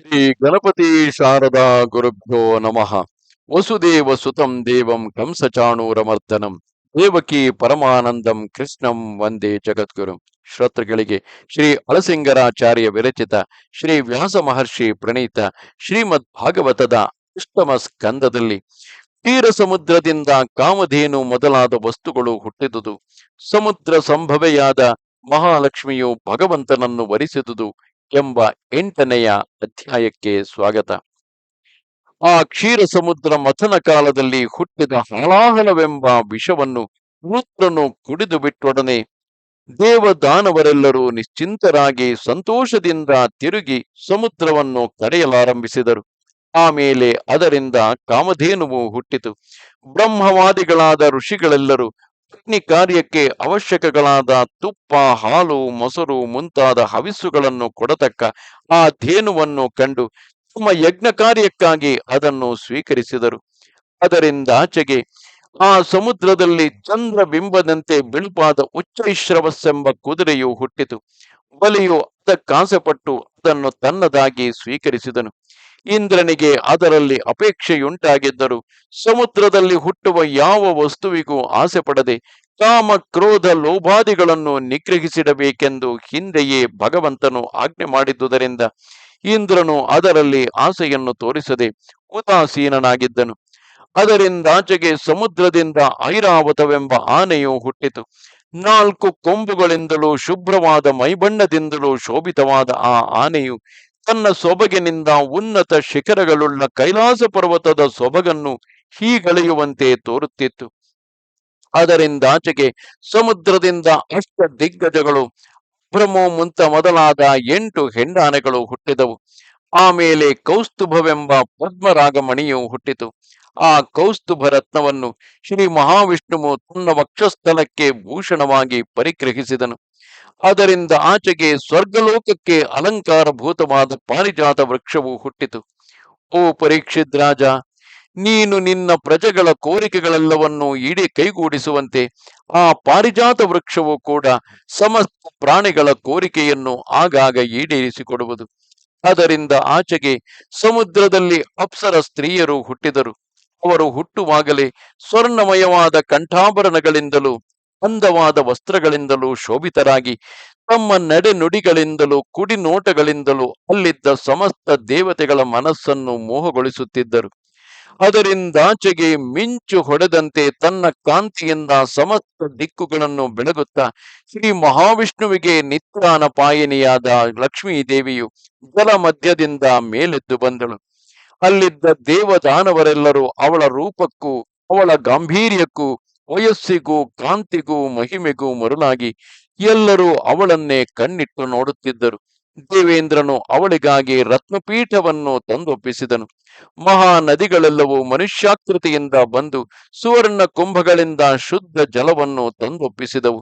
ಶ್ರೀ ಗಣಪತಿ ಶಾರದಾ ಗುರುಭ್ಯೋ ನಮಃ. ವಸುದೇವ ಸುತಂ ದೇವಂ ಕಂಸಚಾಣೂರಮರ್ದನಂ. ದೇವಕಿ ಪರಮಾನಂದಂ ಕೃಷ್ಣಂ ವಂದೇ ಜಗದ್ಗುರು. ಶ್ರೋತೃಗಳಿಗೆ ಶ್ರೀ ಅಳಸಿಂಗರಾಚಾರ್ಯ ವಿರಚಿತ ಶ್ರೀ ವ್ಯಾಸ ಮಹರ್ಷಿ ಪ್ರಣೀತ ಶ್ರೀಮದ್ ಭಾಗವತದ ಅಷ್ಟಮ ಸ್ಕಂದದಲ್ಲಿ ತೀರ ಸಮುದ್ರದಿಂದ ಕಾಮಧೇನು ಮೊದಲಾದ ವಸ್ತುಗಳು ಹುಟ್ಟಿದುದು. ಸಮುದ್ರ ಸಂಭವೆಯಾದ ಮಹಾಲಕ್ಷ್ಮಿಯು ಭಗವಂತನನ್ನು ವರಿಸಿದುದು. ಎಂಬ ಎಂಟನೆಯ ಅಧ್ಯಾಯಕ್ಕೆ ಸ್ವಾಗತ. ಆ ಕ್ಷೀರ ಸಮುದ್ರ ಮಥನ ಕಾಲದಲ್ಲಿ ಹುಟ್ಟಿದ ಹಲಾಹಲವೆಂಬ ವಿಷವನ್ನು ರುದ್ರನು ಕುಡಿದು ಬಿಟ್ಟೊಡನೆ ದೇವದಾನವರೆಲ್ಲರೂ ನಿಶ್ಚಿಂತರಾಗಿ ಸಂತೋಷದಿಂದ ತಿರುಗಿ ಸಮುದ್ರವನ್ನು ಕರೆಯಲಾರಂಭಿಸಿದರು ಆಮೇಲೆ ಅದರಿಂದ ಕಾಮಧೇನುವು ಹುಟ್ಟಿತು. ಬ್ರಹ್ಮವಾದಿಗಳಾದ ಋಷಿಗಳೆಲ್ಲರೂ ಅಗ್ನಿ ಕಾರ್ಯಕ್ಕೆ ಅವಶ್ಯಕಗಳಾದ ತುಪ್ಪ, ಹಾಲು, ಮೊಸರು ಮುಂತಾದ ಹವಿಸ್ಸುಗಳನ್ನು ಕೊಡತಕ್ಕ ಆ ಧೇನುವನ್ನು ಕಂಡು ತಮ್ಮ ಯಜ್ಞ ಕಾರ್ಯಕ್ಕಾಗಿ ಅದನ್ನು ಸ್ವೀಕರಿಸಿದರು. ಅದರಿಂದಾಚೆಗೆ ಆ ಸಮುದ್ರದಲ್ಲಿ ಚಂದ್ರ ಬಿಂಬದಂತೆ ಬಿಳುಪಾದ ಉಚ್ಚೈಶ್ರವಸ್ಸೆಂಬ ಕುದುರೆಯು ಹುಟ್ಟಿತು. ಬಲಿಯು ಅದಕ್ಕಾಸೆಪಟ್ಟು ಅದನ್ನು ತನ್ನದಾಗಿ ಸ್ವೀಕರಿಸಿದನು. ಇಂದ್ರನಿಗೆ ಅದರಲ್ಲಿ ಅಪೇಕ್ಷೆಯುಂಟಾಗಿದ್ದರು ಸಮುದ್ರದಲ್ಲಿ ಹುಟ್ಟುವ ಯಾವ ವಸ್ತುವಿಗೂ ಆಸೆ ಪಡದೆ ಕಾಮ ಕ್ರೋಧ ಲೋಭಾದಿಗಳನ್ನು ನಿಗ್ರಹಿಸಿಡಬೇಕೆಂದು ಹಿಂದೆಯೇ ಭಗವಂತನು ಆಜ್ಞೆ ಮಾಡಿದ್ದುದರಿಂದ ಇಂದ್ರನು ಅದರಲ್ಲಿ ಆಸೆಯನ್ನು ತೋರಿಸದೆ ಉದಾಸೀನನಾಗಿದ್ದನು. ಅದರಿಂದಾಚೆಗೆ ಸಮುದ್ರದಿಂದ ಐರಾವತವೆಂಬ ಆನೆಯು ಹುಟ್ಟಿತು. ನಾಲ್ಕು ಕೊಂಬುಗಳಿಂದಲೂ ಶುಭ್ರವಾದ ಮೈಬಣ್ಣದಿಂದಲೂ ಶೋಭಿತವಾದ ಆ ಆನೆಯು ತನ್ನ ಸೊಬಗಿನಿಂದ ಉನ್ನತ ಶಿಖರಗಳುಳ್ಳ ಕೈಲಾಸ ಪರ್ವತದ ಸೊಬಗನ್ನು ಹೀಗಳೆಯುವಂತೆ ತೋರುತ್ತಿತ್ತು. ಅದರಿಂದಾಚೆಗೆ ಸಮುದ್ರದಿಂದ ಅಷ್ಟ ದಿಗ್ಗಜಗಳು ಭ್ರಮೋ ಮುಂತ ಮೊದಲಾದ ಎಂಟು ಹೆಂಡಾನೆಗಳು ಹುಟ್ಟಿದವು. ಆಮೇಲೆ ಕೌಸ್ತುಭವೆಂಬ ಪದ್ಮರಾಗಮಣಿಯು ಹುಟ್ಟಿತು. ಆ ಕೌಸ್ತುಭ ರತ್ನವನ್ನು ಶ್ರೀ ಮಹಾವಿಷ್ಣುವು ತನ್ನ ವಕ್ಷಸ್ಥಲಕ್ಕೆ ಭೂಷಣವಾಗಿ ಪರಿಗ್ರಹಿಸಿದನು. ಅದರಿಂದ ಆಚೆಗೆ ಸ್ವರ್ಗಲೋಕಕ್ಕೆ ಅಲಂಕಾರಭೂತವಾದ ಪಾರಿಜಾತ ವೃಕ್ಷವು ಹುಟ್ಟಿತು. ಓ ಪರೀಕ್ಷಿತ್ ರಾಜ, ನೀನು ನಿನ್ನ ಪ್ರಜೆಗಳ ಕೋರಿಕೆಗಳೆಲ್ಲವನ್ನು ಈಡೇ ಕೈಗೂಡಿಸುವಂತೆ ಆ ಪಾರಿಜಾತ ವೃಕ್ಷವು ಕೂಡ ಸಮಸ್ತ ಪ್ರಾಣಿಗಳ ಕೋರಿಕೆಯನ್ನು ಆಗಾಗ ಈಡೇರಿಸಿಕೊಡುವುದು. ಅದರಿಂದ ಆಚೆಗೆ ಸಮುದ್ರದಲ್ಲಿ ಅಪ್ಸರ ಸ್ತ್ರೀಯರು ಹುಟ್ಟಿದರು. ಅವರು ಹುಟ್ಟುವಾಗಲೇ ಸ್ವರ್ಣಮಯವಾದ ಕಂಠಾಭರಣಗಳಿಂದಲೂ ಅಂದವಾದ ವಸ್ತ್ರಗಳಿಂದಲೂ ಶೋಭಿತರಾಗಿ, ತಮ್ಮ ನಡೆನುಡಿಗಳಿಂದಲೂ, ಕುಡಿನೋಟಗಳಿಂದಲೂ ಅಲ್ಲಿದ್ದ ಸಮಸ್ತ ದೇವತೆಗಳ ಮನಸ್ಸನ್ನು ಮೋಹಗೊಳಿಸುತ್ತಿದ್ದರು. ಅದರಿಂದಾಚೆಗೆ ಮಿಂಚು ಹೊಡೆದಂತೆ ತನ್ನ ಕಾಂತಿಯಿಂದ ಸಮಸ್ತ ದಿಕ್ಕುಗಳನ್ನು ಬೆಳಗುತ್ತಾ, ಶ್ರೀ ಮಹಾವಿಷ್ಣುವಿಗೆ ನಿತ್ಯಾನ ಪಾಯಿನಿಯಾದ ಲಕ್ಷ್ಮೀ ದೇವಿಯು ಜಲ ಮಧ್ಯದಿಂದ ಮೇಲೆದ್ದು ಬಂದಳು. ಅಲ್ಲಿದ್ದ ದೇವದಾನವರೆಲ್ಲರೂ ಅವಳ ರೂಪಕ್ಕೂ, ಅವಳ ಗಾಂಭೀರ್ಯಕ್ಕೂ, ವಯಸ್ಸಿಗೂ ಕಾಂತಿಗೂ ಮಹಿಮೆಗೂ ಮರುಳಾಗಿ ಎಲ್ಲರೂ ಅವಳನ್ನೇ ಕಣ್ಣಿಟ್ಟು ನೋಡುತ್ತಿದ್ದರು. ದೇವೇಂದ್ರನು ಅವಳಿಗಾಗಿ ರತ್ನಪೀಠವನ್ನು ತಂದೊಪ್ಪಿಸಿದನು. ಮಹಾ ನದಿಗಳೆಲ್ಲವೂ ಮನುಷ್ಯಾಕೃತಿಯಿಂದ ಬಂದು ಸುವರ್ಣ ಕುಂಭಗಳಿಂದ ಶುದ್ಧ ಜಲವನ್ನು ತಂದೊಪ್ಪಿಸಿದವು.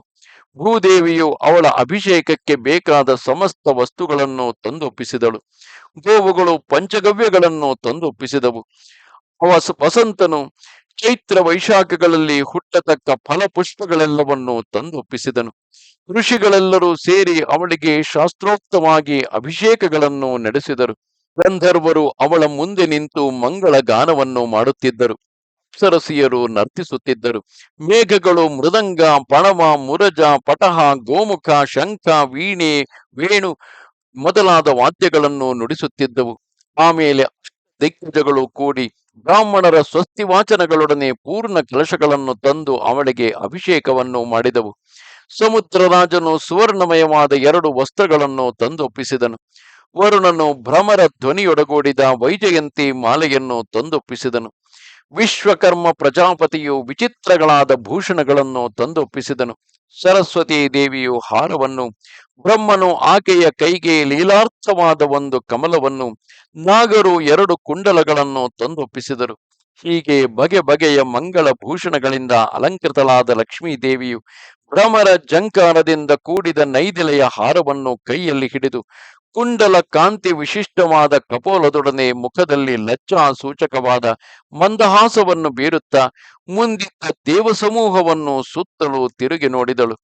ಭೂದೇವಿಯು ಅವಳ ಅಭಿಷೇಕಕ್ಕೆ ಬೇಕಾದ ಸಮಸ್ತ ವಸ್ತುಗಳನ್ನು ತಂದೊಪ್ಪಿಸಿದಳು. ಗೋವುಗಳು ಪಂಚಗವ್ಯಗಳನ್ನು ತಂದೊಪ್ಪಿಸಿದವು. ಅವ ವಸಂತನು ಚೈತ್ರ ವೈಶಾಖಗಳಲ್ಲಿ ಹುಟ್ಟತಕ್ಕ ಫಲಪುಷ್ಪಗಳೆಲ್ಲವನ್ನು ತಂದೊಪ್ಪಿಸಿದನು. ಋಷಿಗಳೆಲ್ಲರೂ ಸೇರಿ ಅವಳಿಗೆ ಶಾಸ್ತ್ರೋಕ್ತವಾಗಿ ಅಭಿಷೇಕಗಳನ್ನು ನಡೆಸಿದರು. ಗಂಧರ್ವರು ಅವಳ ಮುಂದೆ ನಿಂತು ಮಂಗಳ ಗಾನವನ್ನು ಮಾಡುತ್ತಿದ್ದರು. ಅಪ್ಸರಸಿಯರು ನರ್ತಿಸುತ್ತಿದ್ದರು. ಮೇಘಗಳು ಮೃದಂಗ ಪಣವ ಮುರಜ, ಪಟಹ, ಗೋಮುಖ, ಶಂಖ, ವೀಣೆ, ವೇಣು ಮೊದಲಾದ ವಾದ್ಯಗಳನ್ನು ನುಡಿಸುತ್ತಿದ್ದವು. ಆಮೇಲೆ ದಿಗ್ಗಜಗಳು ಕೂಡಿ ಬ್ರಾಹ್ಮಣರ ಸ್ವಸ್ತಿ ವಾಚನಗಳೊಡನೆ ಪೂರ್ಣ ಕಲಶಗಳನ್ನು ತಂದು ಅವಳಿಗೆ ಅಭಿಷೇಕವನ್ನು ಮಾಡಿದವು. ಸಮುದ್ರ ರಾಜನು ಸುವರ್ಣಮಯವಾದ ಎರಡು ವಸ್ತ್ರಗಳನ್ನು ತಂದೊಪ್ಪಿಸಿದನು. ವರುಣನು ಭ್ರಮರ ಧ್ವನಿಯೊಡಗೂಡಿದ ವೈಜಯಂತಿ ಮಾಲೆಯನ್ನು ತಂದೊಪ್ಪಿಸಿದನು. ವಿಶ್ವಕರ್ಮ ಪ್ರಜಾಪತಿಯು ವಿಚಿತ್ರಗಳಾದ ಭೂಷಣಗಳನ್ನು ತಂದೊಪ್ಪಿಸಿದನು. ಸರಸ್ವತಿ ದೇವಿಯು ಹಾರವನ್ನು, ಬ್ರಹ್ಮನು ಆಕೆಯ ಕೈಗೆ ಲೀಲಾರ್ಥವಾದ ಒಂದು ಕಮಲವನ್ನು, ನಾಗರು ಎರಡು ಕುಂಡಲಗಳನ್ನು ತಂದೊಪ್ಪಿಸಿದರು. ಹೀಗೆ ಬಗೆ ಬಗೆಯ ಮಂಗಳ ಭೂಷಣಗಳಿಂದ ಅಲಂಕೃತಳಾದ ಲಕ್ಷ್ಮೀ ದೇವಿಯು ಭ್ರಮರ ಜಂಕಾರದಿಂದ ಕೂಡಿದ ನೈದಿಲೆಯ ಹಾರವನ್ನು ಕೈಯಲ್ಲಿ ಹಿಡಿದು ಕುಂಡಲ ಕಾಂತಿ ವಿಶಿಷ್ಟವಾದ ಕಪೋಲದೊಡನೆ ಮುಖದಲ್ಲಿ ಲಚ್ಚಾ ಸೂಚಕವಾದ ಮಂದಹಾಸವನ್ನು ಬೀರುತ್ತಾ ಮುಂದಿದ್ದ ದೇವಸಮೂಹವನ್ನು ಸುತ್ತಲೂ ತಿರುಗಿ ನೋಡಿದಳು.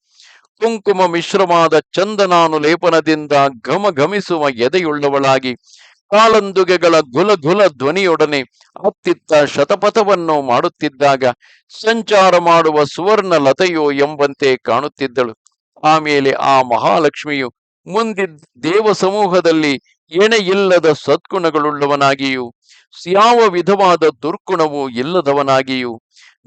ಕುಂಕುಮ ಮಿಶ್ರವಾದ ಚಂದನಾನುಲೇಪನದಿಂದ ಘಮ ಘಮಿಸುವ ಎದೆಯುಳ್ಳವಳಾಗಿ ಕಾಲಂದುಗೆಗಳ ಗುಲ ಗುಲ ಧ್ವನಿಯೊಡನೆ ಅತ್ತಿತ್ತ ಶತಪಥವನ್ನು ಮಾಡುತ್ತಿದ್ದಾಗ ಸಂಚಾರ ಮಾಡುವ ಸುವರ್ಣ ಲತೆಯೋ ಎಂಬಂತೆ ಕಾಣುತ್ತಿದ್ದಳು. ಆಮೇಲೆ ಆ ಮಹಾಲಕ್ಷ್ಮಿಯು ಮುಂದಿದ್ದ ದೇವ ಸಮೂಹದಲ್ಲಿ ಎಣೆಯಿಲ್ಲದ ಸದ್ಗುಣಗಳುಳ್ಳವನಾಗಿಯೂ, ಯಾವ ವಿಧವಾದ ದುರ್ಗುಣವೂ ಇಲ್ಲದವನಾಗಿಯೂ,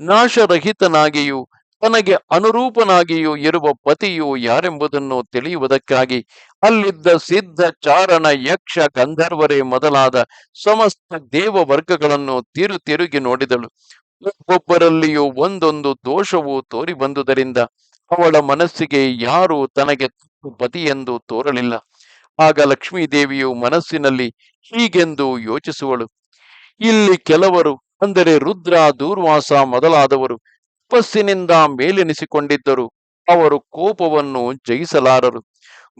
ನಾಶರಹಿತನಾಗಿಯೂ, ತನಗೆ ಅನುರೂಪನಾಗಿಯೂ ಇರುವ ಪತಿಯು ಯಾರೆಂಬುದನ್ನು ತಿಳಿಯುವುದಕ್ಕಾಗಿ ಅಲ್ಲಿದ್ದ ಸಿದ್ಧ ಚಾರಣ, ಯಕ್ಷ, ಗಂಧರ್ವರೇ ಮೊದಲಾದ ಸಮಸ್ತ ದೇವ ವರ್ಗಗಳನ್ನು ತಿರು ತಿರುಗಿ ನೋಡಿದಳು. ಒಬ್ಬೊಬ್ಬರಲ್ಲಿಯೂ ಒಂದೊಂದು ದೋಷವು ತೋರಿ ಬಂದುದರಿಂದ ಅವಳ ಮನಸ್ಸಿಗೆ ಯಾರು ತನಗೆ ಪತಿ ಎಂದು ತೋರಲಿಲ್ಲ. ಆಗ ಲಕ್ಷ್ಮೀ ದೇವಿಯು ಮನಸ್ಸಿನಲ್ಲಿ ಹೀಗೆಂದು ಯೋಚಿಸುವಳು. ಇಲ್ಲಿ ಕೆಲವರು, ಅಂದರೆ ರುದ್ರ, ದೂರ್ವಾಸ ಮೊದಲಾದವರು ತಪಸ್ಸಿನಿಂದ ಮೇಲೆನಿಸಿಕೊಂಡಿದ್ದರು. ಅವರು ಕೋಪವನ್ನು ಜಯಿಸಲಾರರು.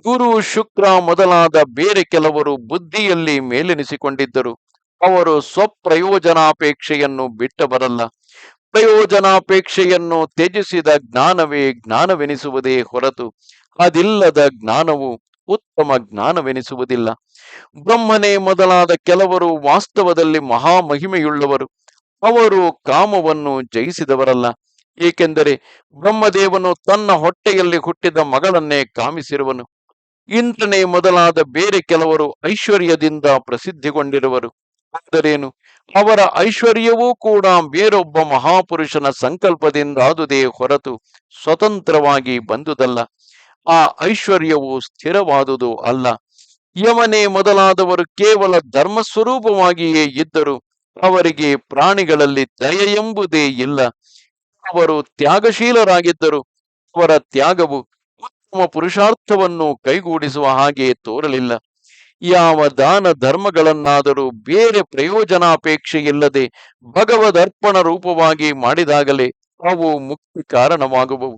ಗುರು ಶುಕ್ರ ಮೊದಲಾದ ಬೇರೆ ಕೆಲವರು ಬುದ್ಧಿಯಲ್ಲಿ ಮೇಲೆನಿಸಿಕೊಂಡಿದ್ದರು. ಅವರು ಸ್ವಪ್ರಯೋಜನಾಪೇಕ್ಷೆಯನ್ನು ಬಿಟ್ಟ ಬರಲ್ಲ ಪ್ರಯೋಜನಾಪೇಕ್ಷೆಯನ್ನು ತ್ಯಜಿಸಿದ ಜ್ಞಾನವೇ ಜ್ಞಾನವೆನಿಸುವುದೇ ಹೊರತು ಅದಿಲ್ಲದ ಜ್ಞಾನವು ಉತ್ತಮ ಜ್ಞಾನವೆನಿಸುವುದಿಲ್ಲ. ಬ್ರಹ್ಮನೇ ಮೊದಲಾದ ಕೆಲವರು ವಾಸ್ತವದಲ್ಲಿ ಮಹಾಮಹಿಮೆಯುಳ್ಳವರು. ಅವರು ಕಾಮವನ್ನು ಜಯಿಸಿದವರಲ್ಲ. ಏಕೆಂದರೆ ಬ್ರಹ್ಮದೇವನು ತನ್ನ ಹೊಟ್ಟೆಯಲ್ಲಿ ಹುಟ್ಟಿದ ಮಗಳನ್ನೇ ಕಾಮಿಸಿರುವನು. ಇಂದ್ರನೇ ಮೊದಲಾದ ಬೇರೆ ಕೆಲವರು ಐಶ್ವರ್ಯದಿಂದ ಪ್ರಸಿದ್ಧಿಗೊಂಡಿರುವರು. ಆದರೇನು? ಅವರ ಐಶ್ವರ್ಯವೂ ಕೂಡ ಬೇರೊಬ್ಬ ಮಹಾಪುರುಷನ ಸಂಕಲ್ಪದಿಂದಾದುದೇ ಹೊರತು ಸ್ವತಂತ್ರವಾಗಿ ಬಂದುದಲ್ಲ. ಆ ಐಶ್ವರ್ಯವು ಸ್ಥಿರವಾದುದು ಅಲ್ಲ. ಯಮನೆ ಮೊದಲಾದವರು ಕೇವಲ ಧರ್ಮ ಸ್ವರೂಪವಾಗಿಯೇ ಇದ್ದರು ಅವರಿಗೆ ಪ್ರಾಣಿಗಳಲ್ಲಿ ದಯ ಎಂಬುದೇ ಇಲ್ಲ. ಅವರು ತ್ಯಾಗಶೀಲರಾಗಿದ್ದರು ಅವರ ತ್ಯಾಗವು ಉತ್ತಮ ಪುರುಷಾರ್ಥವನ್ನು ಕೈಗೂಡಿಸುವ ಹಾಗೆ ತೋರಲಿಲ್ಲ. ಯಾವ ದಾನ ಧರ್ಮಗಳನ್ನಾದರೂ ಬೇರೆ ಪ್ರಯೋಜನಾಪೇಕ್ಷೆಯಿಲ್ಲದೆ ಭಗವದರ್ಪಣ ರೂಪವಾಗಿ ಮಾಡಿದಾಗಲೇ ಅವು ಮುಕ್ತಿ ಕಾರಣವಾಗುವವು.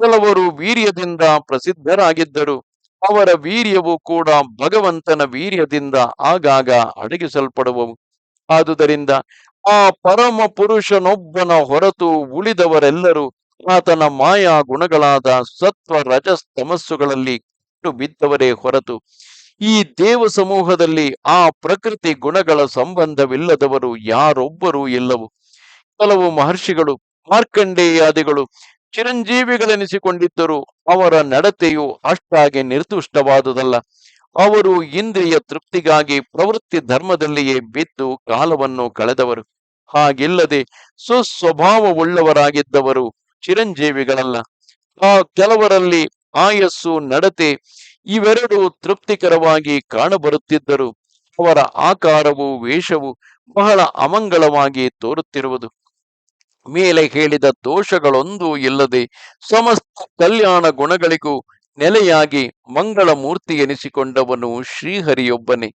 ಕೆಲವರು ವೀರ್ಯದಿಂದ ಪ್ರಸಿದ್ಧರಾಗಿದ್ದರು. ಅವರ ವೀರ್ಯವು ಕೂಡ ಭಗವಂತನ ವೀರ್ಯದಿಂದ ಆಗಾಗ ಅಡಗಿಸಲ್ಪಡುವವು. ಆದುದರಿಂದ ಆ ಪರಮ ಪುರುಷನೊಬ್ಬನ ಹೊರತು ಉಳಿದವರೆಲ್ಲರೂ ಆತನ ಮಾಯಾ ಗುಣಗಳಾದ ಸತ್ವ ರಜಸ್ತಮಸ್ಸುಗಳಲ್ಲಿ ಬಿದ್ದವರೇ ಹೊರತು ಈ ದೇವ ಸಮೂಹದಲ್ಲಿ ಆ ಪ್ರಕೃತಿ ಗುಣಗಳ ಸಂಬಂಧವಿಲ್ಲದವರು ಯಾರೊಬ್ಬರೂ ಇಲ್ಲವು. ಕೆಲವು ಮಹರ್ಷಿಗಳು, ಮಾರ್ಕಂಡೇಯಾದಿಗಳು ಚಿರಂಜೀವಿಗಳೆನಿಸಿಕೊಂಡಿದ್ದರೂ ಅವರ ನಡತೆಯು ಅಷ್ಟಾಗಿ ನಿರ್ದುಷ್ಟವಾದುದಲ್ಲ. ಅವರು ಇಂದ್ರಿಯ ತೃಪ್ತಿಗಾಗಿ ಪ್ರವೃತ್ತಿ ಧರ್ಮದಲ್ಲಿಯೇ ಬಿದ್ದು ಕಾಲವನ್ನು ಕಳೆದವರು. ಹಾಗಿಲ್ಲದೆ ಸುಸ್ವಭಾವವುಳ್ಳವರಾಗಿದ್ದವರು ಚಿರಂಜೀವಿಗಳಲ್ಲ. ಆ ಕೆಲವರಲ್ಲಿ ಆಯಸ್ಸು, ನಡತೆ ಇವೆರಡು ತೃಪ್ತಿಕರವಾಗಿ ಕಾಣಬರುತ್ತಿದ್ದರು. ಅವರ ಆಕಾರವು ವೇಷವು ಬಹಳ ಅಮಂಗಳವಾಗಿ ತೋರುತ್ತಿರುವುದು. ಮೇಲೆ ಹೇಳಿದ ದೋಷಗಳೊಂದೂ ಇಲ್ಲದೆ ಸಮಸ್ತ ಕಲ್ಯಾಣ ಗುಣಗಳಿಗೂ ನೆಲೆಯಾಗಿ ಮಂಗಳ ಮೂರ್ತಿ ಎನಿಸಿಕೊಂಡವನು ಶ್ರೀಹರಿಯೊಬ್ಬನೇ.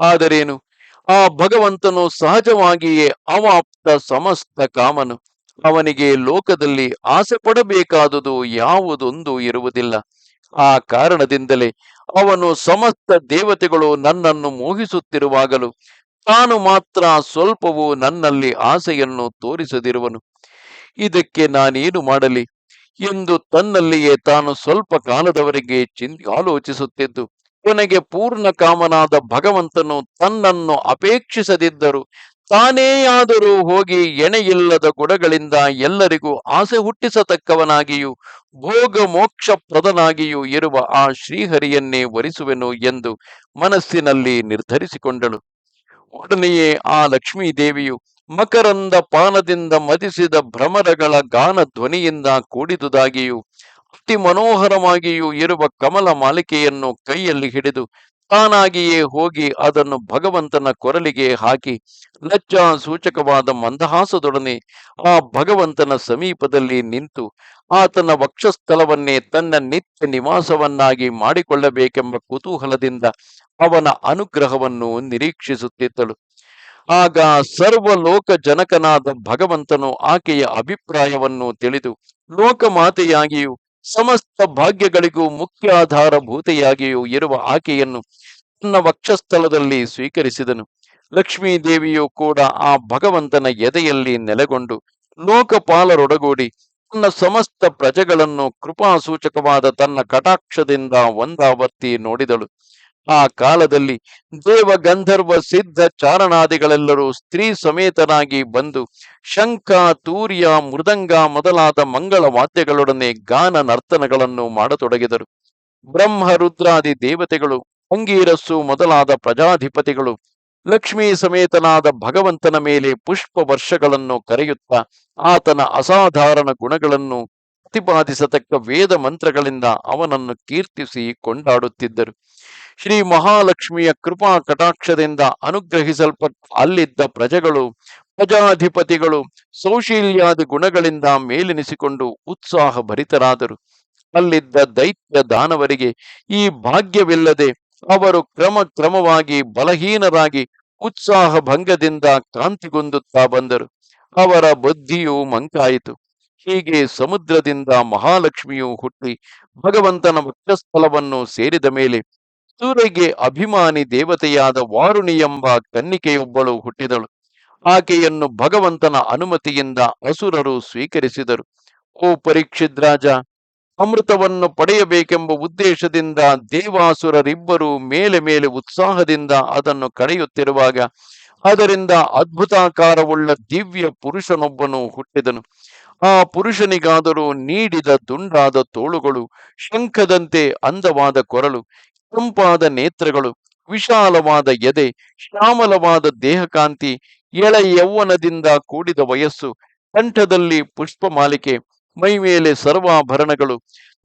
ಆದರೇನು? ಆ ಭಗವಂತನು ಸಹಜವಾಗಿಯೇ ಅವಾಪ್ತ ಸಮಸ್ತ ಕಾಮನು. ಅವನಿಗೆ ಲೋಕದಲ್ಲಿ ಆಸೆ ಪಡಬೇಕಾದುದು ಯಾವುದೊಂದು ಇರುವುದಿಲ್ಲ. ಆ ಕಾರಣದಿಂದಲೇ ಅವನು ಸಮಸ್ತ ದೇವತೆಗಳು ನನ್ನನ್ನು ಮೋಹಿಸುತ್ತಿರುವಾಗಲೂ ತಾನು ಮಾತ್ರ ಸ್ವಲ್ಪವೂ ನನ್ನಲ್ಲಿ ಆಸೆಯನ್ನು ತೋರಿಸದಿರುವನು. ಇದಕ್ಕೆ ನಾನೇನು ಮಾಡಲಿ? ಎಂದು ತನ್ನಲ್ಲಿಯೇ ತಾನು ಸ್ವಲ್ಪ ಕಾಲದವರೆಗೆ ಚಿನ್ ಆಲೋಚಿಸುತ್ತಿದ್ದು, ಕೊನೆಗೆ ಪೂರ್ಣ ಕಾಮನಾದ ಭಗವಂತನು ತನ್ನನ್ನು ಅಪೇಕ್ಷಿಸದಿದ್ದರು ತಾನೇಯಾದರೂ ಹೋಗಿ ಎಣೆಯಿಲ್ಲದ ಗುಣಗಳಿಂದ ಎಲ್ಲರಿಗೂ ಆಸೆ ಹುಟ್ಟಿಸತಕ್ಕವನಾಗಿಯೂ ಭೋಗ ಮೋಕ್ಷ ಪ್ರದನಾಗಿಯೂ ಇರುವ ಆ ಶ್ರೀಹರಿಯನ್ನೇ ವರಿಸುವೆನು ಎಂದು ಮನಸ್ಸಿನಲ್ಲಿ ನಿರ್ಧರಿಸಿಕೊಂಡಳು. ಒಡನೆಯೇ ಆ ಲಕ್ಷ್ಮೀ ದೇವಿಯು ಮಕರಂದ ಪಾನದಿಂದ ಮದಿಸಿದ ಭ್ರಮರಗಳ ಗಾನ ಧ್ವನಿಯಿಂದ ಕೂಡಿದುದಾಗಿಯೂ, ಅತಿ ಮನೋಹರವಾಗಿಯೂ ಇರುವ ಕಮಲ ಮಾಲಿಕೆಯನ್ನು ಕೈಯಲ್ಲಿ ಹಿಡಿದು ತಾನಾಗಿಯೇ ಹೋಗಿ ಅದನ್ನು ಭಗವಂತನ ಕೊರಲಿಗೆ ಹಾಕಿ ಲಜ್ಜಾ ಸೂಚಕವಾದ ಮಂದಹಾಸದೊಡನೆ ಆ ಭಗವಂತನ ಸಮೀಪದಲ್ಲಿ ನಿಂತು ಆತನ ವಕ್ಷಸ್ಥಲವನ್ನೇ ತನ್ನ ನಿತ್ಯ ನಿವಾಸವನ್ನಾಗಿ ಮಾಡಿಕೊಳ್ಳಬೇಕೆಂಬ ಕುತೂಹಲದಿಂದ ಅವನ ಅನುಗ್ರಹವನ್ನು ನಿರೀಕ್ಷಿಸುತ್ತಿದ್ದಳು. ಆಗ ಸರ್ವಲೋಕ ಜನಕನಾದ ಭಗವಂತನು ಆಕೆಯ ಅಭಿಪ್ರಾಯವನ್ನು ತಿಳಿದು, ಲೋಕಮಾತೆಯಾಗಿಯೂ ಸಮಸ್ತ ಭಾಗ್ಯಗಳಿಗೂ ಮುಖ್ಯ ಆಧಾರಭೂತೆಯಾಗಿಯೂ ಇರುವ ಆಕೆಯನ್ನು ತನ್ನ ವಕ್ಷಸ್ಥಳದಲ್ಲಿ ಸ್ವೀಕರಿಸಿದನು. ಲಕ್ಷ್ಮೀ ದೇವಿಯು ಕೂಡ ಆ ಭಗವಂತನ ಎದೆಯಲ್ಲಿ ನೆಲೆಗೊಂಡು ಲೋಕಪಾಲರೊಡಗೂಡಿ ತನ್ನ ಸಮಸ್ತ ಪ್ರಜೆಗಳನ್ನು ಕೃಪಾಸೂಚಕವಾದ ತನ್ನ ಕಟಾಕ್ಷದಿಂದ ಒಂದಾವರ್ತಿ ನೋಡಿದಳು. ಆ ಕಾಲದಲ್ಲಿ ದೇವ ಗಂಧರ್ವ ಸಿದ್ಧ ಚಾರಣಾದಿಗಳೆಲ್ಲರೂ ಸ್ತ್ರೀ ಸಮೇತನಾಗಿ ಬಂದು ಶಂಖ, ತೂರ್ಯ, ಮೃದಂಗ ಮೊದಲಾದ ಮಂಗಳ ವಾದ್ಯಗಳೊಡನೆ ಗಾನ ನರ್ತನಗಳನ್ನು ಮಾಡತೊಡಗಿದರು. ಬ್ರಹ್ಮ, ರುದ್ರಾದಿ ದೇವತೆಗಳು ಅಂಗೀರಸ್ಸು ಮೊದಲಾದ ಪ್ರಜಾಧಿಪತಿಗಳು, ಲಕ್ಷ್ಮೀ ಸಮೇತನಾದ ಭಗವಂತನ ಮೇಲೆ ಪುಷ್ಪ ವರ್ಷಗಳನ್ನು ಕರೆಯುತ್ತಾ ಆತನ ಅಸಾಧಾರಣ ಗುಣಗಳನ್ನು ಪ್ರತಿಪಾದಿಸತಕ್ಕ ವೇದ ಮಂತ್ರಗಳಿಂದ ಅವನನ್ನು ಕೀರ್ತಿಸಿ ಕೊಂಡಾಡುತ್ತಿದ್ದರು. ಶ್ರೀ ಮಹಾಲಕ್ಷ್ಮಿಯ ಕೃಪಾ ಕಟಾಕ್ಷದಿಂದ ಅನುಗ್ರಹಿಸಲ್ಪಟ್ಟ ಅಲ್ಲಿದ್ದ ಪ್ರಜೆಗಳು, ಪ್ರಜಾಧಿಪತಿಗಳು, ಸೌಶೀಲ್ಯಾದಿ ಗುಣಗಳಿಂದ ಮೇಲೆನಿಸಿಕೊಂಡು ಉತ್ಸಾಹ ಭರಿತರಾದರು ಅಲ್ಲಿದ್ದ ದೈತ್ಯ ದಾನವರಿಗೆ ಈ ಭಾಗ್ಯವಿಲ್ಲದೆ ಅವರು ಕ್ರಮ ಕ್ರಮವಾಗಿ ಬಲಹೀನರಾಗಿ ಉತ್ಸಾಹ ಭಂಗದಿಂದ ಕಾಂತಿಗೊಂದುತ್ತಾ ಬಂದರು. ಅವರ ಬುದ್ಧಿಯು ಮಂಕಾಯಿತು. ಹೀಗೆ ಸಮುದ್ರದಿಂದ ಮಹಾಲಕ್ಷ್ಮಿಯು ಹುಟ್ಟಿ ಭಗವಂತನ ವಕ್ಷಸ್ಥಲವನ್ನು ಸೇರಿದ ಮೇಲೆ ಸೂರೆಗೆ ಅಭಿಮಾನಿ ದೇವತೆಯಾದ ವಾರುಣಿ ಎಂಬ ಕನ್ನಿಕೆಯೊಬ್ಬಳು ಹುಟ್ಟಿದಳು. ಆಕೆಯನ್ನು ಭಗವಂತನ ಅನುಮತಿಯಿಂದ ಅಸುರರು ಸ್ವೀಕರಿಸಿದರು. ಓ ಪರೀಕ್ಷಿತ್ ರಾಜ, ಅಮೃತವನ್ನು ಪಡೆಯಬೇಕೆಂಬ ಉದ್ದೇಶದಿಂದ ದೇವಾಸುರರಿಬ್ಬರು ಮೇಲೆ ಮೇಲೆ ಉತ್ಸಾಹದಿಂದ ಅದನ್ನು ಕಡೆಯುತ್ತಿರುವಾಗ ಅದರಿಂದ ಅದ್ಭುತಾಕಾರವುಳ್ಳ ದಿವ್ಯ ಪುರುಷನೊಬ್ಬನು ಹುಟ್ಟಿದನು. ಆ ಪುರುಷನಿಗಾದರೂ ನೀಡಿದ ದುಂಡಾದ ತೋಳುಗಳು, ಶಂಖದಂತೆ ಅಂದವಾದ ಕೊರಳು, ಕೆಂಪಾದ ನೇತ್ರಗಳು, ವಿಶಾಲವಾದ ಎದೆ, ಶ್ಯಾಮಲವಾದ ದೇಹಕಾಂತಿ, ಎಳ ಯೌವನದಿಂದ ಕೂಡಿದ ವಯಸ್ಸು, ಕಂಠದಲ್ಲಿ ಪುಷ್ಪಮಾಲಿಕೆ ಮೈಮೇಲೆ ಸರ್ವಾಭರಣಗಳು,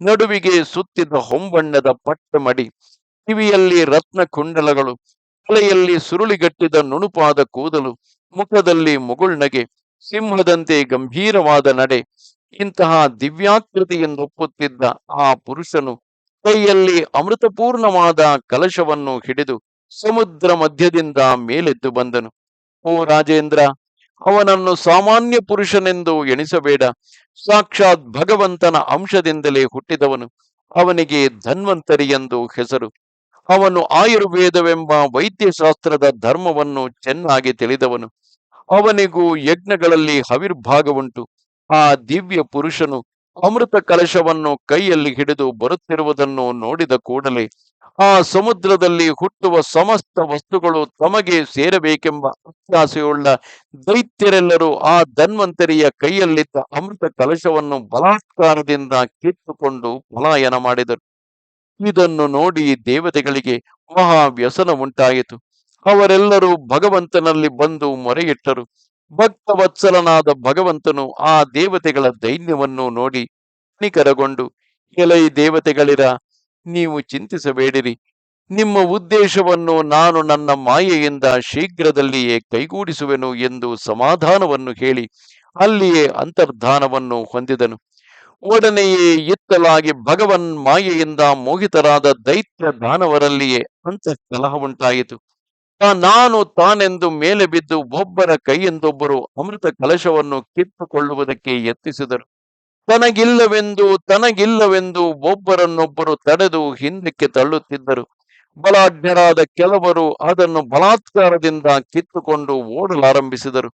ನಡುವಿಗೆ ಸುತ್ತಿದ ಹೊಂಬಣ್ಣದ ಪಟ್ಟಮಡಿ, ಕಿವಿಯಲ್ಲಿ ರತ್ನ ಕುಂಡಲಗಳು ತಲೆಯಲ್ಲಿ ಸುರುಳಿಗಟ್ಟಿದ ನುಣುಪಾದ ಕೂದಲು, ಮುಖದಲ್ಲಿ ಮುಗುಳ್ನಗೆ ಸಿಂಹದಂತೆ ಗಂಭೀರವಾದ ನಡೆ, ಇಂತಹ ದಿವ್ಯಾಕೃತಿಯನ್ನೊಪ್ಪುತ್ತಿದ್ದ ಆ ಪುರುಷನು ಕೈಯಲ್ಲಿ ಅಮೃತಪೂರ್ಣವಾದ ಕಲಶವನ್ನು ಹಿಡಿದು ಸಮುದ್ರ ಮಧ್ಯದಿಂದ ಮೇಲೆದ್ದು ಬಂದನು. ಓ ರಾಜೇಂದ್ರ, ಅವನನ್ನು ಸಾಮಾನ್ಯ ಪುರುಷನೆಂದು ಎಣಿಸಬೇಡ. ಸಾಕ್ಷಾತ್ ಭಗವಂತನ ಅಂಶದಿಂದಲೇ ಹುಟ್ಟಿದವನು ಅವನಿಗೆ ಧನ್ವಂತರಿ ಎಂದು ಹೆಸರು. ಅವನು ಆಯುರ್ವೇದವೆಂಬ ವೈದ್ಯಶಾಸ್ತ್ರದ ಧರ್ಮವನ್ನು ಚೆನ್ನಾಗಿ ತಿಳಿದವನು. ಅವನಿಗೂ ಯಜ್ಞಗಳಲ್ಲಿ ಹವಿರ್ಭಾಗವುಂಟು. ಆ ದಿವ್ಯ ಪುರುಷನು ಅಮೃತ ಕಲಶವನ್ನು ಕೈಯಲ್ಲಿ ಹಿಡಿದು ಬರುತ್ತಿರುವುದನ್ನು ನೋಡಿದ ಕೂಡಲೇ, ಆ ಸಮುದ್ರದಲ್ಲಿ ಹುಟ್ಟುವ ಸಮಸ್ತ ವಸ್ತುಗಳು ತಮಗೆ ಸೇರಬೇಕೆಂಬ ಅತ್ಯಾಸೆಯುಳ್ಳ ದೈತ್ಯರೆಲ್ಲರೂ ಆ ಧನ್ವಂತರಿಯ ಕೈಯಲ್ಲಿದ್ದ ಅಮೃತ ಕಲಶವನ್ನು ಬಲಾತ್ಕಾರದಿಂದ ಕಿತ್ತುಕೊಂಡು ಪಲಾಯನ ಮಾಡಿದರು. ಇದನ್ನು ನೋಡಿ ದೇವತೆಗಳಿಗೆ ಮಹಾ ವ್ಯಸನ ಉಂಟಾಯಿತು ಅವರೆಲ್ಲರೂ ಭಗವಂತನಲ್ಲಿ ಬಂದು ಮೊರೆಯಿಟ್ಟರು. ಭಕ್ತವತ್ಸಲನಾದ ಭಗವಂತನು ಆ ದೇವತೆಗಳ ದೈನ್ಯವನ್ನು ನೋಡಿ ನಿಕರಗೊಂಡು ಎಲೈ ದೇವತೆಗಳಿರ, ನೀವು ಚಿಂತಿಸಬೇಡಿರಿ. ನಿಮ್ಮ ಉದ್ದೇಶವನ್ನು ನಾನು ನನ್ನ ಮಾಯೆಯಿಂದ ಶೀಘ್ರದಲ್ಲಿಯೇ ಕೈಗೂಡಿಸುವೆನು ಎಂದು ಸಮಾಧಾನವನ್ನು ಹೇಳಿ ಅಲ್ಲಿಯೇ ಅಂತರ್ಧಾನವನ್ನು ಹೊಂದಿದನು. ಒಡನೆಯೇ ಎತ್ತಲಾಗಿ ಭಗವನ್ ಮಾಯೆಯಿಂದ ಮೋಹಿತರಾದ ದೈತ್ಯ ದಾನವರಲ್ಲಿಯೇ ಅಂತಃಕಲಹ ಉಂಟಾಯಿತು. ನಾನು ತಾನೆಂದು ಮೇಲೆ ಬಿದ್ದು ಒಬ್ಬರ ಕೈಯಿಂದೊಬ್ಬರು ಅಮೃತ ಕಲಶವನ್ನು ಕಿತ್ತುಕೊಳ್ಳುವುದಕ್ಕೆ ಯತ್ನಿಸಿದರು. ತನಗಿಲ್ಲವೆಂದು ತನಗಿಲ್ಲವೆಂದು ಒಬ್ಬರನ್ನೊಬ್ಬರು ತಡೆದು ಹಿಂದಕ್ಕೆ ತಳ್ಳುತ್ತಿದ್ದರು. ಬಲಾಢ್ಯರಾದ ಕೆಲವರು ಅದನ್ನು ಬಲಾತ್ಕಾರದಿಂದ ಕಿತ್ತುಕೊಂಡು ಓಡಲಾರಂಭಿಸಿದರು.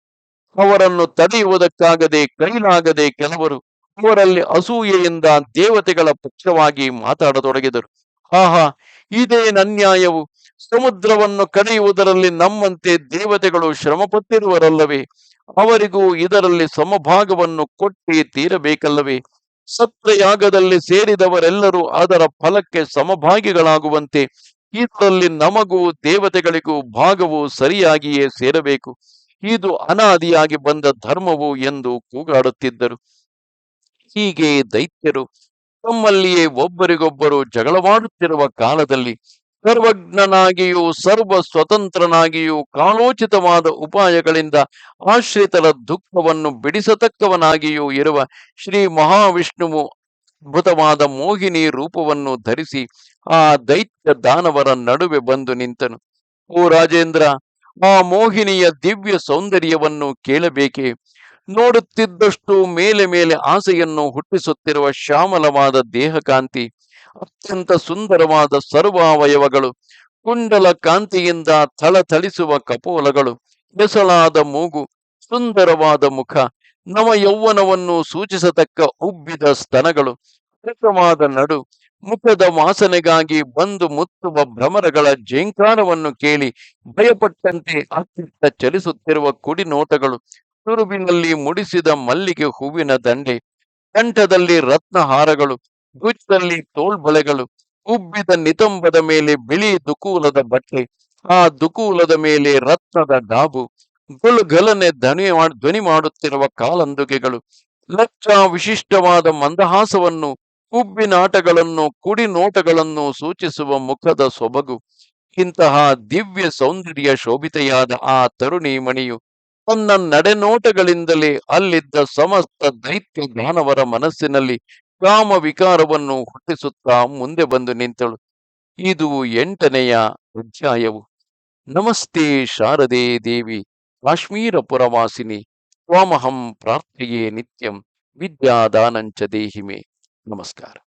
ಅವರನ್ನು ತಡೆಯುವುದಕ್ಕಾಗದೆ ಕೈಲಾಗದೆ ಕೆಲವರು ಅವರಲ್ಲಿ ಅಸೂಯೆಯಿಂದ ದೇವತೆಗಳ ಪಕ್ಷವಾಗಿ ಮಾತಾಡತೊಡಗಿದರು. ಆಹಾ ಇದೇನನ್ಯಾಯವು ಸಮುದ್ರವನ್ನು ಕರೆಯುವುದರಲ್ಲಿ ನಮ್ಮಂತೆ ದೇವತೆಗಳು ಶ್ರಮಪಟ್ಟಿರುವರಲ್ಲವೇ? ಅವರಿಗೂ ಇದರಲ್ಲಿ ಸಮಭಾಗವನ್ನು ಕೊಟ್ಟಿ ತೀರಬೇಕಲ್ಲವೇ? ಸತ್ರಯಾಗದಲ್ಲಿ ಸೇರಿದವರೆಲ್ಲರೂ ಅದರ ಫಲಕ್ಕೆ ಸಮಭಾಗಿಗಳಾಗುವಂತೆ, ಇದರಲ್ಲಿ ನಮಗೂ ದೇವತೆಗಳಿಗೂ ಭಾಗವು ಸರಿಯಾಗಿಯೇ ಸೇರಬೇಕು. ಇದು ಅನಾದಿಯಾಗಿ ಬಂದ ಧರ್ಮವು ಎಂದು ಕೂಗಾಡುತ್ತಿದ್ದರು. ಹೀಗೆ ದೈತ್ಯರು ತಮ್ಮಲ್ಲಿಯೇ ಒಬ್ಬರಿಗೊಬ್ಬರು ಜಗಳವಾಡುತ್ತಿರುವ ಕಾಲದಲ್ಲಿ ಸರ್ವಜ್ಞನಾಗಿಯೂ ಸರ್ವ ಸ್ವತಂತ್ರನಾಗಿಯೂ ಕಾಲೋಚಿತವಾದ ಉಪಾಯಗಳಿಂದ ಆಶ್ರಿತರ ದುಃಖವನ್ನು ಬಿಡಿಸತಕ್ಕವನಾಗಿಯೂ ಇರುವ ಶ್ರೀ ಮಹಾವಿಷ್ಣುವು ಅದ್ಭುತವಾದ ಮೋಹಿನಿ ರೂಪವನ್ನು ಧರಿಸಿ ಆ ದೈತ್ಯ ದಾನವರ ನಡುವೆ ಬಂದು ನಿಂತನು. ಓ ರಾಜೇಂದ್ರ, ಆ ಮೋಹಿನಿಯ ದಿವ್ಯ ಸೌಂದರ್ಯವನ್ನು ಕೇಳಬೇಕೆ? ನೋಡುತ್ತಿದ್ದಷ್ಟು ಮೇಲೆ ಮೇಲೆ ಆಸೆಯನ್ನು ಹುಟ್ಟಿಸುತ್ತಿರುವ ಶ್ಯಾಮಲವಾದ ದೇಹಕಾಂತಿ ಅತ್ಯಂತ ಸುಂದರವಾದ ಸರ್ವಾವಯವಗಳು, ಕುಂಡಲ ಕಾಂತಿಯಿಂದ ಥಳಥಳಿಸುವ ಕಪೋಲಗಳು, ಬೆಸಳಾದ ಮೂಗು, ಸುಂದರವಾದ ಮುಖ, ನವ ಯೌವನವನ್ನು ಸೂಚಿಸತಕ್ಕ ಉಬ್ಬಿದ ಸ್ತನಗಳು ಕೃತವಾದ ನಡು, ಮುಖದ ವಾಸನೆಗಾಗಿ ಬಂದು ಮುತ್ತುವ ಭ್ರಮರಗಳ ಜೇಂಕಾರವನ್ನು ಕೇಳಿ ಭಯಪಟ್ಟಂತೆ ಅತ್ತಿತ್ತ ಚಲಿಸುತ್ತಿರುವ ಕುಡಿ ನೋಟಗಳು ತುರುಬಿನಲ್ಲಿ ಮುಡಿಸಿದ ಮಲ್ಲಿಗೆ ಹೂವಿನ ದಂಡೆ, ಕಂಠದಲ್ಲಿ ರತ್ನಹಾರಗಳು ಭುಜದಲ್ಲಿ ತೋಳ್ಬಳೆಗಳು ಉಬ್ಬಿದ ನಿತಂಬದ ಮೇಲೆ ಬಿಳಿ ದುಕೂಲದ ಬಟ್ಟೆ, ಆ ದುಕೂಲದ ಮೇಲೆ ರತ್ನದ ಡಾಬು, ಗುಲ್ಗಲನೆ ಧ್ವನಿ ಧ್ವನಿ ಮಾಡುತ್ತಿರುವ ಕಾಲಂದುಗೆಗಳು ಲಕ್ಷ ವಿಶಿಷ್ಟವಾದ ಮಂದಹಾಸವನ್ನು ಉಬ್ಬಿನಾಟಗಳನ್ನು ಕುಡಿ ನೋಟಗಳನ್ನು ಸೂಚಿಸುವ ಮುಖದ ಸೊಬಗು, ಇಂತಹ ದಿವ್ಯ ಸೌಂದರ್ಯ ಶೋಭಿತೆಯಾದ ಆ ತರುಣಿ ಮಣಿಯು ತನ್ನ ನಡೆನೋಟಗಳಿಂದಲೇ ಅಲ್ಲಿದ್ದ ಸಮಸ್ತ ದೈತ್ಯ ಜ್ಞಾನವರ ಮನಸ್ಸಿನಲ್ಲಿ ಕಾಮ ವಿಕಾರವನ್ನು ಹುಟ್ಟಿಸುತ್ತಾ ಮುಂದೆ ಬಂದು ನಿಂತಳು. ಇದು ಎಂಟನೆಯ ಅಧ್ಯಾಯವು. ನಮಸ್ತೆ ಶಾರದೆ ದೇವಿ ಕಾಶ್ಮೀರ ಪುರವಾಸಿನಿ ತ್ವಾಮಹಂ ಪ್ರಾರ್ಥೆಯೇ ನಿತ್ಯಂ, ವಿದ್ಯಾದಾನಂಚ ದೇಹಿಮೆ. ನಮಸ್ಕಾರ.